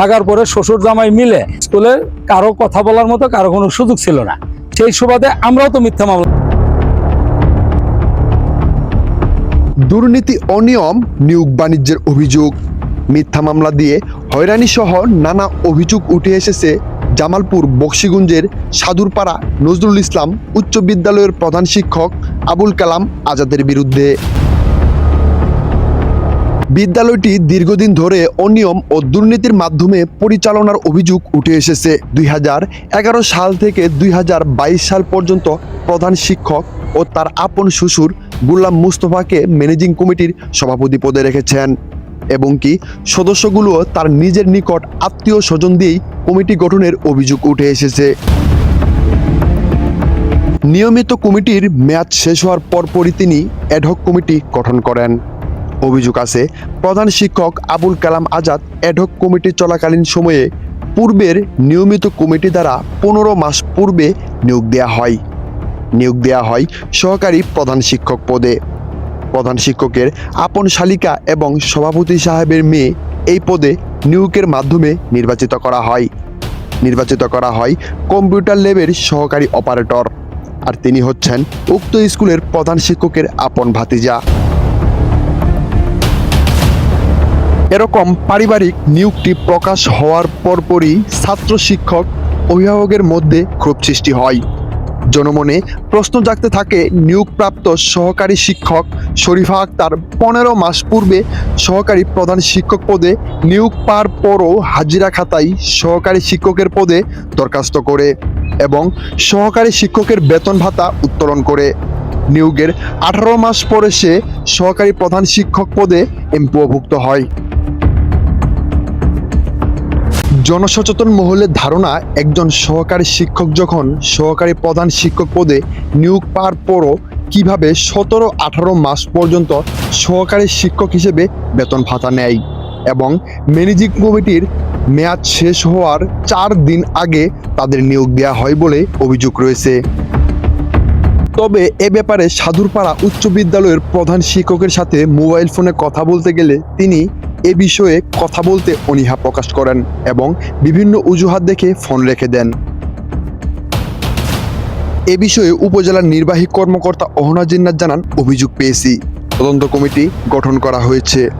থাকার পরে শ্বশুর জামাই মিলে স্কুলে কারও কথা বলার মতো কারও কোনো সুযোগ ছিল না। সেই সুবাদে আমরাও তো মিথ্যা মামলা দুর্নীতি অনিয়ম, নিয়োগ বাণিজ্যের অভিযোগ, মিথ্যা মামলা দিয়ে হয়রানি সহ নানা অভিযোগ উঠে এসেছে জামালপুর বক্সিগঞ্জের সাদুরপাড়া নজরুল ইসলাম উচ্চ বিদ্যালয়ের প্রধান শিক্ষক আবুল কালাম আজাদের বিরুদ্ধে। বিদ্যালয়টি দীর্ঘদিন ধরে অনিয়ম ও দুর্নীতির মাধ্যমে পরিচালনার অভিযোগ উঠে এসেছে। দুই হাজার এগারো সাল থেকে দুই হাজার বাইশ সাল পর্যন্ত প্রধান শিক্ষক ও তার আপন শ্বশুর গুলাম মুস্তফাকে ম্যানেজিং কমিটির সভাপতি পদে রেখেছেন এবং কি সদস্যগুলো তার নিজের নিকট আত্মীয় স্বজন দিয়েই কমিটি গঠনের অভিযোগ উঠে এসেছে। নিয়মিত কমিটির মেয়াদ শেষ হওয়ার পরপরই তিনি অ্যাডহক কমিটি গঠন করেন। অভিযোগ আছে। প্রধান শিক্ষক Abul Kalam Azad ad hoc committee চলাকালীন সময়ে পূর্বের নিয়মিত কমিটি দ্বারা পনেরো মাস পূর্বে নিয়োগ দেওয়া হয়। নিয়োগ দেওয়া হয় সহকারী প্রধান শিক্ষক পদে। প্রধান শিক্ষকের আপন শালিকা এবং সভাপতি সাহেবের মেয়ে এই পদে নিয়োগের মাধ্যমে নির্বাচিত করা হয়। নির্বাচিত করা হয় কম্পিউটার ল্যাবের সহকারী অপারেটর। আর তিনি হচ্ছেন উক্ত স্কুলের প্রধান শিক্ষকের আপন ভাতিজা। এরকম পারিবারিক নিয়োগটি প্রকাশ হওয়ার পরপরই ছাত্র শিক্ষক অভিভাবকের মধ্যে ক্ষোভ সৃষ্টি হয়। জনমনে প্রশ্ন জাগতে থাকে, নিয়োগপ্রাপ্ত সহকারী শিক্ষক শরীফা আক্তার পনেরো মাস পূর্বে সহকারী প্রধান শিক্ষক পদে নিয়োগ পাওয়ার পরও হাজিরা খাতায় সহকারী শিক্ষকের পদে দরখাস্ত করে এবং সহকারী শিক্ষকের বেতন ভাতা উত্তোলন করে। নিয়োগের আঠারো মাস পরে সে সহকারী প্রধান শিক্ষক পদে এমপিওভুক্ত হয়। জনসচেতন মহলের ধারণা, একজন সহকারী শিক্ষক যখন সহকারী প্রধান শিক্ষক পদে নিয়োগ পাওয়ার পরও কীভাবে সতেরো, আঠারো মাস পর্যন্ত সহকারী শিক্ষক হিসেবে বেতন ভাতা নেয় এবং ম্যানেজিং কমিটির মেয়াদ শেষ হওয়ার চার দিন আগে তাদের নিয়োগ দেওয়া হয় বলে অভিযোগ রয়েছে। তবে এ ব্যাপারে সাধুরপাড়া উচ্চ বিদ্যালয়ের প্রধান শিক্ষকের সাথে মোবাইল ফোনে কথা বলতে গেলে তিনি এ বিষয়ে কথা বলতে অনীহা প্রকাশ করেন এবং বিভিন্ন অজুহাত দেখে ফোন রেখে দেন। এ বিষয়ে উপজেলার নির্বাহী কর্মকর্তা অহনা জিন্নাত জানান, অভিযোগ পেয়েছি। তদন্ত কমিটি গঠন করা হয়েছে।